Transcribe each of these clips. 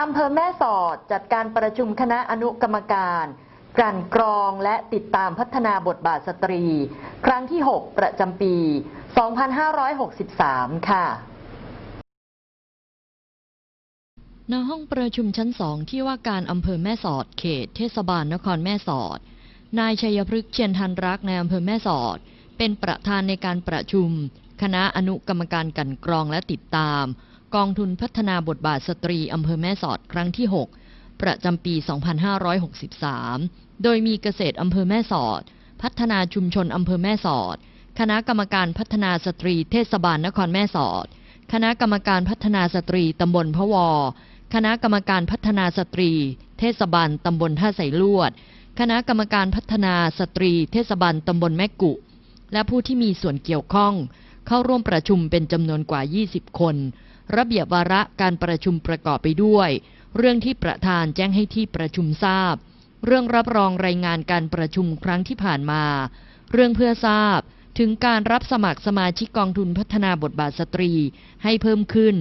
อำเภอแม่สอดจัดการประชุมคณะอนุกรรมการ กลั่นกรองและติดตามพัฒนาบทบาทสตรี ครั้งที่ 6 ประจำปี 2563 ค่ะณห้องประชุมชั้นสองที่ว่าการอำเภอแม่สอดเขต เทศบาลนครแม่สอด นายชัยพฤกษ์เชียนทันรักในอำเภอแม่สอด เป็นประธานในการประชุม คณะอนุกรรมการกันกรองและติดตาม กองทุนพัฒนาบทบาทสตรีอำเภอแม่สอดครั้งที่ 6 ประจำปี 2563 โดยมีเกษตรอำเภอแม่สอด พัฒนาชุมชนอำเภอแม่สอด คณะกรรมการพัฒนาสตรีเทศบาลนครแม่สอด คณะกรรมการพัฒนาสตรีตำบลพะวอคณะกรรมการพัฒนาสตรี เทศบาลตำบลท่าไสลวด คณะกรรมการพัฒนาสตรี เทศบาลตำบลแม่กุ และผู้ที่มีส่วนเกี่ยวข้อง เข้าร่วมประชุมเป็นจำนวนกว่า 20 คน ระเบียบวาระการประชุมประกอบไปด้วย เรื่องที่ประธานแจ้งให้ที่ประชุมทราบ เรื่องรับรองรายงานการประชุมครั้งที่ผ่านมา เรื่องเพื่อทราบถึงการรับสมัครสมาชิกกองทุนพัฒนาบทบาทสตรีให้เพิ่มขึ้น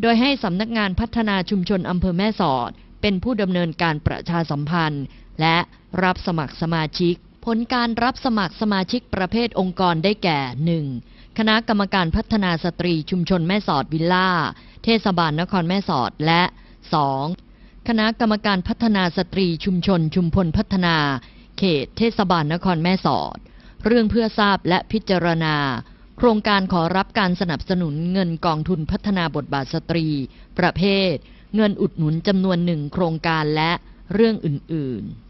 โดยให้สำนักงานพัฒนาชุมชนอำเภอแม่สอด เป็นผู้ดำเนินการประชาสัมพันธ์ และรับสมัครสมาชิก ผลการรับสมัครสมาชิกประเภทองค์กรได้แก่ 1. คณะกรรมการพัฒนาสตรีชุมชนแม่สอดวิลล่า เทศบาลนครแม่สอดและ 2. คณะกรรมการพัฒนาสตรีชุมชน ชุมพลพัฒนา เขต เทศบาลนครแม่สอด เรื่องเพื่อทราบและพิจารณา โครงการขอรับการสนับสนุนเงินกองทุนพัฒนาบทบาทสตรี ประเภท เงินอุดหนุนจำนวนหนึ่งโครงการและเรื่องอื่น ๆ